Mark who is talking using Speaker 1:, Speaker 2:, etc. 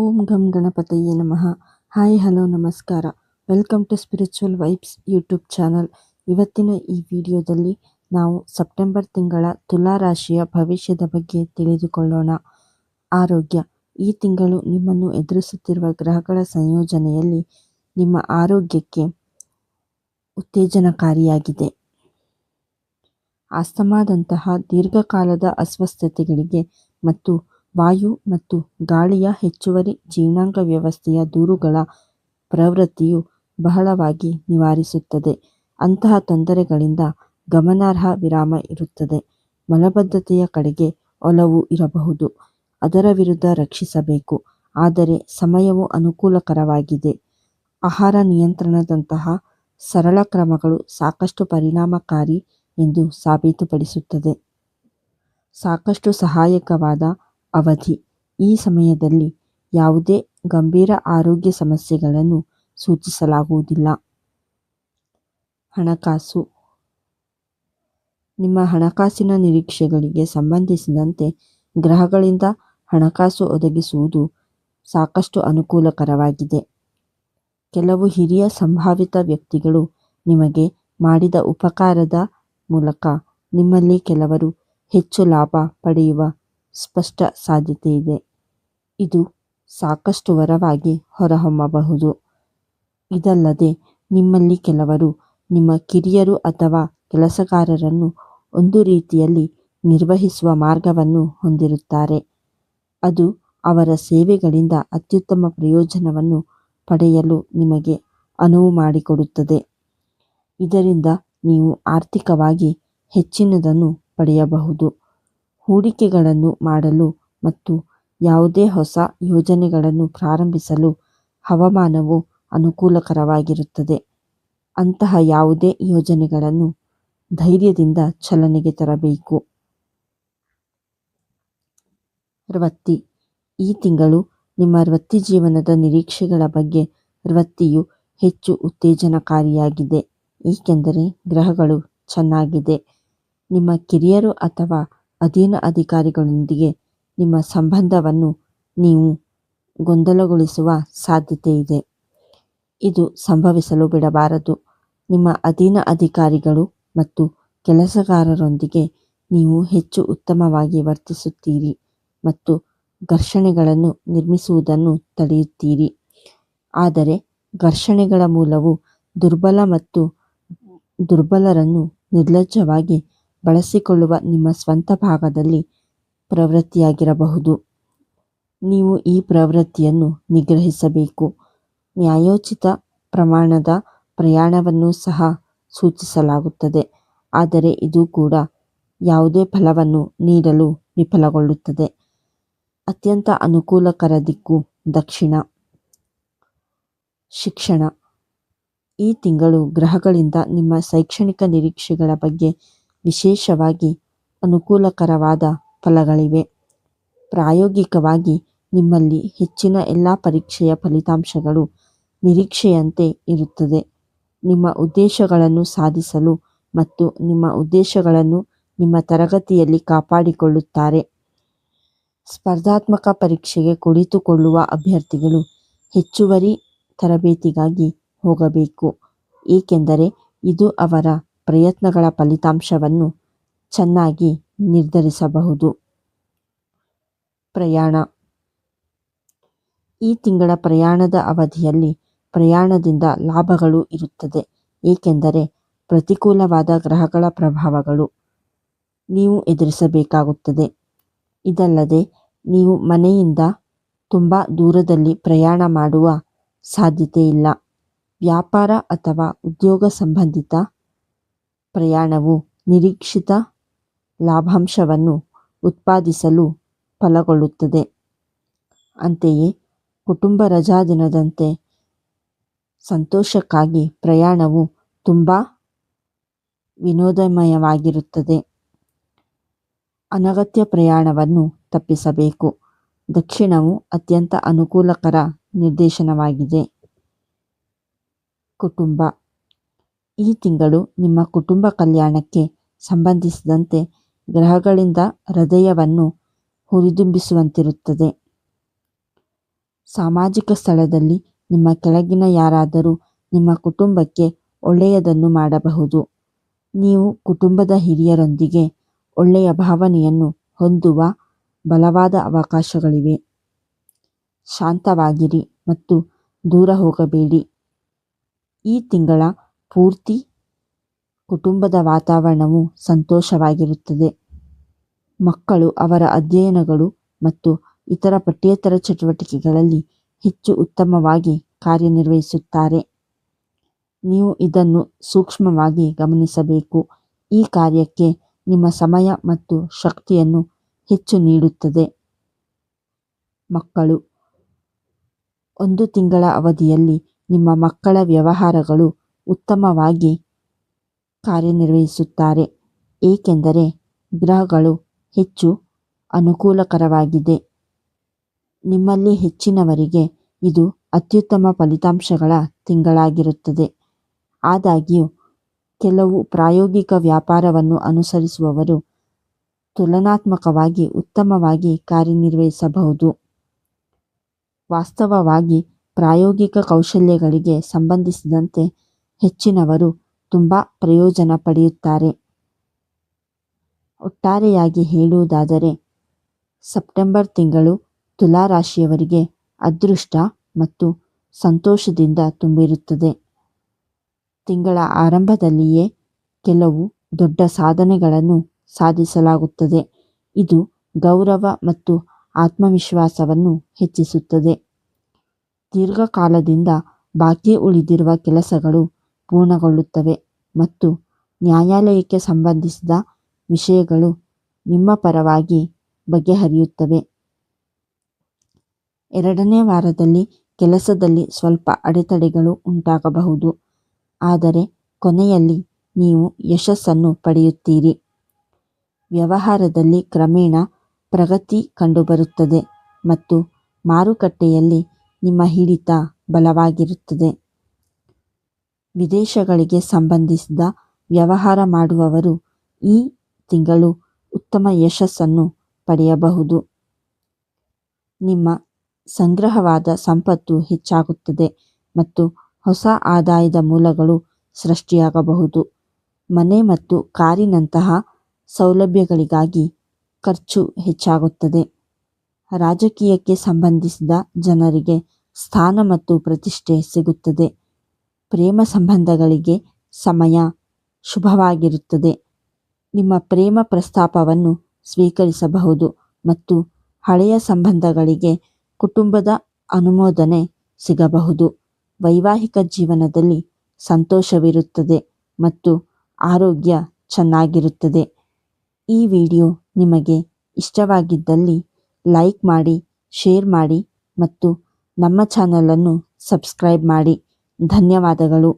Speaker 1: ಓಂ ಗಂ ಗಣಪತಯೇ ನಮಃ. ಹಾಯ್, ಹಲೋ, ನಮಸ್ಕಾರ. Welcome to spiritual vibes YouTube channel. ಇವತ್ತಿನ ಈ ವಿಡಿಯೋದಲ್ಲಿ ನಾವು ಸೆಪ್ಟೆಂಬರ್ ತಿಂಗಳ ತುಲಾ ರಾಶಿಯ ಭವಿಷ್ಯದ ಬಗ್ಗೆ ತಿಳಿದುಕೊಳ್ಳೋಣ. ಆರೋಗ್ಯ. ಈ ತಿಂಗಳು ನಿಮ್ಮನ್ನು ಎದುರಿಸುತ್ತಿರುವ ಗ್ರಹಗಳ ಸಂಯೋಜನೆಯಲ್ಲಿ ನಿಮ್ಮ ಆರೋಗ್ಯಕ್ಕೆ ಉತ್ತೇಜನಕಾರಿಯಾಗಿದೆ. ಆಸ್ತಮಾದಂತಹ ದೀರ್ಘಕಾಲದ ಅಸ್ವಸ್ಥತೆಗಳಿಗೆ ಮತ್ತು ವಾಯು ಮತ್ತು ಗಾಳಿಯ ಹೆಚ್ಚುವರಿ ಜೀರ್ಣಾಂಗ ವ್ಯವಸ್ಥೆಯ ದೂರುಗಳ ಪ್ರವೃತ್ತಿಯು ಬಹಳವಾಗಿ ನಿವಾರಿಸುತ್ತದೆ. ಅಂತಹ ತೊಂದರೆಗಳಿಂದ ಗಮನಾರ್ಹ ವಿರಾಮ ಇರುತ್ತದೆ. ಮಲಬದ್ಧತೆಯ ಕಡೆಗೆ ಒಲವು ಇರಬಹುದು. ಅದರ ವಿರುದ್ಧ ರಕ್ಷಿಸಬೇಕು. ಆದರೆ ಸಮಯವು ಅನುಕೂಲಕರವಾಗಿದೆ. ಆಹಾರ ನಿಯಂತ್ರಣದಂತಹ ಸರಳ ಕ್ರಮಗಳು ಸಾಕಷ್ಟು ಪರಿಣಾಮಕಾರಿ ಎಂದು ಸಾಬೀತುಪಡಿಸುತ್ತದೆ. ಸಾಕಷ್ಟು ಸಹಾಯಕವಾದ ಅವಧಿ. ಈ ಸಮಯದಲ್ಲಿ ಯಾವುದೇ ಗಂಭೀರ ಆರೋಗ್ಯ ಸಮಸ್ಯೆಗಳನ್ನು ಸೂಚಿಸಲಾಗುವುದಿಲ್ಲ. ಹಣಕಾಸು. ನಿಮ್ಮ ಹಣಕಾಸಿನ ನಿರೀಕ್ಷೆಗಳಿಗೆ ಸಂಬಂಧಿಸಿದಂತೆ ಗ್ರಹಗಳಿಂದ ಹಣಕಾಸು ಒದಗಿಸುವುದು ಸಾಕಷ್ಟು ಅನುಕೂಲಕರವಾಗಿದೆ. ಕೆಲವು ಹಿರಿಯ ಸಂಭಾವಿತ ವ್ಯಕ್ತಿಗಳು ನಿಮಗೆ ಮಾಡಿದ ಉಪಕಾರದ ಮೂಲಕ ನಿಮ್ಮಲ್ಲಿ ಕೆಲವರು ಹೆಚ್ಚು ಲಾಭ ಪಡೆಯುವ ಸ್ಪಷ್ಟ ಸಾಧ್ಯತೆಯಿದೆ ಇದು ಸಾಕಷ್ಟು ವರವಾಗಿ ಹೊರಹೊಮ್ಮಬಹುದು. ಇದಲ್ಲದೆ ನಿಮ್ಮಲ್ಲಿ ಕೆಲವರು ನಿಮ್ಮ ಕಿರಿಯರು ಅಥವಾ ಕೆಲಸಗಾರರನ್ನು ಒಂದು ರೀತಿಯಲ್ಲಿ ನಿರ್ವಹಿಸುವ ಮಾರ್ಗವನ್ನು ಹೊಂದಿರುತ್ತಾರೆ. ಅದು ಅವರ ಸೇವೆಗಳಿಂದ ಅತ್ಯುತ್ತಮ ಪ್ರಯೋಜನವನ್ನು ಪಡೆಯಲು ನಿಮಗೆ ಅನುವು ಮಾಡಿಕೊಡುತ್ತದೆ. ಇದರಿಂದ ನೀವು ಆರ್ಥಿಕವಾಗಿ ಹೆಚ್ಚಿನದನ್ನು ಪಡೆಯಬಹುದು. ಹೂಡಿಕೆಗಳನ್ನು ಮಾಡಲು ಮತ್ತು ಯಾವುದೇ ಹೊಸ ಯೋಜನೆಗಳನ್ನು ಪ್ರಾರಂಭಿಸಲು ಹವಾಮಾನವು ಅನುಕೂಲಕರವಾಗಿರುತ್ತದೆ. ಅಂತಹ ಯಾವುದೇ ಯೋಜನೆಗಳನ್ನು ಧೈರ್ಯದಿಂದ ಚಲನೆಗೆ ತರಬೇಕು. ವೃತ್ತಿ ಈ ತಿಂಗಳು ನಿಮ್ಮ ವೃತ್ತಿ ಜೀವನದ ನಿರೀಕ್ಷೆಗಳ ಬಗ್ಗೆ ವೃತ್ತಿಯು ಹೆಚ್ಚು ಉತ್ತೇಜನಕಾರಿಯಾಗಿದೆ. ಏಕೆಂದರೆ ಗ್ರಹಗಳು ಚೆನ್ನಾಗಿದೆ. ನಿಮ್ಮ ಕಿರಿಯರು ಅಥವಾ ಅಧೀನ ಅಧಿಕಾರಿಗಳೊಂದಿಗೆ ನಿಮ್ಮ ಸಂಬಂಧವನ್ನು ನೀವು ಗೊಂದಲಗೊಳಿಸುವ ಸಾಧ್ಯತೆ ಇದೆ ಇದು ಸಂಭವಿಸಲು ಬಿಡಬಾರದು. ನಿಮ್ಮ ಅಧೀನ ಅಧಿಕಾರಿಗಳು ಮತ್ತು ಕೆಲಸಗಾರರೊಂದಿಗೆ ನೀವು ಹೆಚ್ಚು ಉತ್ತಮವಾಗಿ ವರ್ತಿಸುತ್ತೀರಿ ಮತ್ತು ಘರ್ಷಣೆಗಳನ್ನು ನಿರ್ಮಿಸುವುದನ್ನು ತಡೆಯುತ್ತೀರಿ. ಆದರೆ ಘರ್ಷಣೆಗಳ ಮೂಲವು ದುರ್ಬಲ ಮತ್ತು ದುರ್ಬಲರನ್ನು ನಿರ್ಲಜ್ಜವಾಗಿ ಬಳಸಿಕೊಳ್ಳುವ ನಿಮ್ಮ ಸ್ವಂತ ಭಾಗದಲ್ಲಿ ಪ್ರವೃತ್ತಿಯಾಗಿರಬಹುದು. ನೀವು ಈ ಪ್ರವೃತ್ತಿಯನ್ನು ನಿಗ್ರಹಿಸಬೇಕು. ನ್ಯಾಯೋಚಿತ ಪ್ರಮಾಣದ ಪ್ರಯಾಣವನ್ನು ಸಹ ಸೂಚಿಸಲಾಗುತ್ತದೆ. ಆದರೆ ಇದು ಕೂಡ ಯಾವುದೇ ಫಲವನ್ನು ನೀಡಲು ವಿಫಲಗೊಳ್ಳುತ್ತದೆ. ಅತ್ಯಂತ ಅನುಕೂಲಕರ ದಿಕ್ಕು ದಕ್ಷಿಣ. ಶಿಕ್ಷಣ. ಈ ತಿಂಗಳು ಗ್ರಹಗಳಿಂದ ನಿಮ್ಮ ಶೈಕ್ಷಣಿಕ ನಿರೀಕ್ಷೆಗಳ ಬಗ್ಗೆ ವಿಶೇಷವಾಗಿ ಅನುಕೂಲಕರವಾದ ಫಲಗಳಿವೆ. ಪ್ರಾಯೋಗಿಕವಾಗಿ ನಿಮ್ಮಲ್ಲಿ ಹೆಚ್ಚಿನ ಎಲ್ಲ ಪರೀಕ್ಷೆಯ ಫಲಿತಾಂಶಗಳು ನಿರೀಕ್ಷೆಯಂತೆ ಇರುತ್ತದೆ. ನಿಮ್ಮ ಉದ್ದೇಶಗಳನ್ನು ಸಾಧಿಸಲು ಮತ್ತು ನಿಮ್ಮ ಉದ್ದೇಶಗಳನ್ನು ನಿಮ್ಮ ತರಗತಿಯಲ್ಲಿ ಕಾಪಾಡಿಕೊಳ್ಳುತ್ತಾರೆ. ಸ್ಪರ್ಧಾತ್ಮಕ ಪರೀಕ್ಷೆಗೆ ಕುಳಿತುಕೊಳ್ಳುವ ಅಭ್ಯರ್ಥಿಗಳು ಹೆಚ್ಚುವರಿ ತರಬೇತಿಗಾಗಿ ಹೋಗಬೇಕು. ಏಕೆಂದರೆ ಇದು ಅವರ ಪ್ರಯತ್ನಗಳ ಫಲಿತಾಂಶವನ್ನು ಚೆನ್ನಾಗಿ ನಿರ್ಧರಿಸಬಹುದು. ಪ್ರಯಾಣ. ಈ ತಿಂಗಳ ಪ್ರಯಾಣದ ಅವಧಿಯಲ್ಲಿ ಪ್ರಯಾಣದಿಂದ ಲಾಭಗಳು ಇರುತ್ತದೆ, ಏಕೆಂದರೆ ಪ್ರತಿಕೂಲವಾದ ಗ್ರಹಗಳ ಪ್ರಭಾವಗಳು ನೀವು ಎದುರಿಸಬೇಕಾಗುತ್ತದೆ. ಇದಲ್ಲದೆ ನೀವು ಮನೆಯಿಂದ ತುಂಬ ದೂರದಲ್ಲಿ ಪ್ರಯಾಣ ಮಾಡುವ ಸಾಧ್ಯತೆ ಇಲ್ಲ ವ್ಯಾಪಾರ ಅಥವಾ ಉದ್ಯೋಗ ಸಂಬಂಧಿತ ಪ್ರಯಾಣವು ನಿರೀಕ್ಷಿತ ಲಾಭಾಂಶವನ್ನು ಉತ್ಪಾದಿಸಲು ಫಲಗೊಳ್ಳುತ್ತದೆ. ಅಂತೆಯೇ, ಕುಟುಂಬ ರಜಾದಿನದಂತೆ ಸಂತೋಷಕ್ಕಾಗಿ ಪ್ರಯಾಣವು ತುಂಬ ವಿನೋದಮಯವಾಗಿರುತ್ತದೆ. ಅನಗತ್ಯ ಪ್ರಯಾಣವನ್ನು ತಪ್ಪಿಸಬೇಕು. ದಕ್ಷಿಣವು ಅತ್ಯಂತ ಅನುಕೂಲಕರ ನಿರ್ದೇಶನವಾಗಿದೆ. ಕುಟುಂಬ ಈ ತಿಂಗಳು ನಿಮ್ಮ ಕುಟುಂಬ ಕಲ್ಯಾಣಕ್ಕೆ ಸಂಬಂಧಿಸಿದಂತೆ ಗ್ರಹಗಳಿಂದ ಹೃದಯವನ್ನು ಹುರಿದುಂಬಿಸುವಂತಿರುತ್ತದೆ. ಸಾಮಾಜಿಕ ಸ್ಥಳದಲ್ಲಿ ನಿಮ್ಮ ಕೆಳಗಿನ ಯಾರಾದರೂ ನಿಮ್ಮ ಕುಟುಂಬಕ್ಕೆ ಒಳ್ಳೆಯದನ್ನು ಮಾಡಬಹುದು. ನೀವು ಕುಟುಂಬದ ಹಿರಿಯರೊಂದಿಗೆ ಒಳ್ಳೆಯ ಭಾವನೆಯನ್ನು ಹೊಂದುವ ಬಲವಾದ ಅವಕಾಶಗಳಿವೆ. ಶಾಂತವಾಗಿರಿ ಮತ್ತು ದೂರ ಹೋಗಬೇಡಿ. ಈ ತಿಂಗಳ ಪೂರ್ತಿ ಕುಟುಂಬದ ವಾತಾವರಣವು ಸಂತೋಷವಾಗಿರುತ್ತದೆ. ಮಕ್ಕಳು ಅವರ ಅಧ್ಯಯನಗಳು ಮತ್ತು ಇತರ ಪಠ್ಯೇತರ ಚಟುವಟಿಕೆಗಳಲ್ಲಿ ಹೆಚ್ಚು ಉತ್ತಮವಾಗಿ ಕಾರ್ಯನಿರ್ವಹಿಸುತ್ತಾರೆ. ನೀವು ಇದನ್ನು ಸೂಕ್ಷ್ಮವಾಗಿ ಗಮನಿಸಬೇಕು. ಈ ಕಾರ್ಯಕ್ಕೆ ನಿಮ್ಮ ಸಮಯ ಮತ್ತು ಶಕ್ತಿಯನ್ನು ಹೆಚ್ಚು ನೀಡುತ್ತದೆ. ಮಕ್ಕಳು ಒಂದು ತಿಂಗಳ ಅವಧಿಯಲ್ಲಿ ನಿಮ್ಮ ಮಕ್ಕಳ ವ್ಯವಹಾರಗಳು ಉತ್ತಮವಾಗಿ ಕಾರ್ಯನಿರ್ವಹಿಸುತ್ತಾರೆ. ಏಕೆಂದರೆ ಗ್ರಹಗಳು ಹೆಚ್ಚು ಅನುಕೂಲಕರವಾಗಿದೆ. ನಿಮ್ಮಲ್ಲಿ ಹೆಚ್ಚಿನವರಿಗೆ ಇದು ಅತ್ಯುತ್ತಮ ಫಲಿತಾಂಶಗಳ ತಿಂಗಳಾಗಿರುತ್ತದೆ. ಆದಾಗ್ಯೂ, ಕೆಲವು ಪ್ರಾಯೋಗಿಕ ವ್ಯಾಪಾರವನ್ನು ಅನುಸರಿಸುವವರು ತುಲನಾತ್ಮಕವಾಗಿ ಉತ್ತಮವಾಗಿ ಕಾರ್ಯನಿರ್ವಹಿಸಬಹುದು. ವಾಸ್ತವವಾಗಿ ಪ್ರಾಯೋಗಿಕ ಕೌಶಲ್ಯಗಳಿಗೆ ಸಂಬಂಧಿಸಿದಂತೆ ಹೆಚ್ಚಿನವರು ತುಂಬ ಪ್ರಯೋಜನ ಪಡೆಯುತ್ತಾರೆ. ಒಟ್ಟಾರೆಯಾಗಿ ಹೇಳುವುದಾದರೆ, ಸೆಪ್ಟೆಂಬರ್ ತಿಂಗಳು ತುಲಾ ರಾಶಿಯವರಿಗೆ ಅದೃಷ್ಟ ಮತ್ತು ಸಂತೋಷದಿಂದ ತುಂಬಿರುತ್ತದೆ. ತಿಂಗಳ ಆರಂಭದಲ್ಲಿಯೇ ಕೆಲವು ದೊಡ್ಡ ಸಾಧನೆಗಳನ್ನು ಸಾಧಿಸಲಾಗುತ್ತದೆ. ಇದು ಗೌರವ ಮತ್ತು ಆತ್ಮವಿಶ್ವಾಸವನ್ನು ಹೆಚ್ಚಿಸುತ್ತದೆ. ದೀರ್ಘಕಾಲದಿಂದ ಬಾಕಿ ಉಳಿದಿರುವ ಕೆಲಸಗಳು ಪೂರ್ಣಗೊಳ್ಳುತ್ತವೆ ಮತ್ತು ನ್ಯಾಯಾಲಯಕ್ಕೆ ಸಂಬಂಧಿಸಿದ ವಿಷಯಗಳು ನಿಮ್ಮ ಪರವಾಗಿ ಬಗೆಹರಿಯುತ್ತವೆ. ಎರಡನೇ ವಾರದಲ್ಲಿ ಕೆಲಸದಲ್ಲಿ ಸ್ವಲ್ಪ ಅಡೆತಡೆಗಳು ಉಂಟಾಗಬಹುದು. ಆದರೆ ಕೊನೆಯಲ್ಲಿ ನೀವು ಯಶಸ್ಸನ್ನು ಪಡೆಯುತ್ತೀರಿ. ವ್ಯವಹಾರದಲ್ಲಿ ಕ್ರಮೇಣ ಪ್ರಗತಿ ಕಂಡುಬರುತ್ತದೆ ಮತ್ತು ಮಾರುಕಟ್ಟೆಯಲ್ಲಿ ನಿಮ್ಮ ಹಿಡಿತ ಬಲವಾಗಿರುತ್ತದೆ. ವಿದೇಶಗಳಿಗೆ ಸಂಬಂಧಿಸಿದ ವ್ಯವಹಾರ ಮಾಡುವವರು ಈ ತಿಂಗಳು ಉತ್ತಮ ಯಶಸ್ಸನ್ನು ಪಡೆಯಬಹುದು. ನಿಮ್ಮ ಸಂಗ್ರಹವಾದ ಸಂಪತ್ತು ಹೆಚ್ಚಾಗುತ್ತದೆ ಮತ್ತು ಹೊಸ ಆದಾಯದ ಮೂಲಗಳು ಸೃಷ್ಟಿಯಾಗಬಹುದು. ಮನೆ ಮತ್ತು ಕಾರಿನಂತಹ ಸೌಲಭ್ಯಗಳಿಗಾಗಿ ಖರ್ಚು ಹೆಚ್ಚಾಗುತ್ತದೆ. ರಾಜಕೀಯಕ್ಕೆ ಸಂಬಂಧಿಸಿದ ಜನರಿಗೆ ಸ್ಥಾನ ಮತ್ತು ಪ್ರತಿಷ್ಠೆ ಸಿಗುತ್ತದೆ. ಪ್ರೇಮ ಸಂಬಂಧಗಳಿಗೆ ಸಮಯ ಶುಭವಾಗಿರುತ್ತದೆ. ನಿಮ್ಮ ಪ್ರೇಮ ಪ್ರಸ್ತಾಪವನ್ನು ಸ್ವೀಕರಿಸಬಹುದು ಮತ್ತು ಹಳೆಯ ಸಂಬಂಧಗಳಿಗೆ ಕುಟುಂಬದ ಅನುಮೋದನೆ ಸಿಗಬಹುದು. ವೈವಾಹಿಕ ಜೀವನದಲ್ಲಿ ಸಂತೋಷವಿರುತ್ತದೆ ಮತ್ತು ಆರೋಗ್ಯ ಚೆನ್ನಾಗಿರುತ್ತದೆ. ಈ ವಿಡಿಯೋ ನಿಮಗೆ ಇಷ್ಟವಾಗಿದ್ದಲ್ಲಿ ಲೈಕ್ ಮಾಡಿ, ಶೇರ್ ಮಾಡಿ ಮತ್ತು ನಮ್ಮ ಚಾನಲನ್ನು ಸಬ್ಸ್ಕ್ರೈಬ್ ಮಾಡಿ. ಧನ್ಯವಾದಗಳು.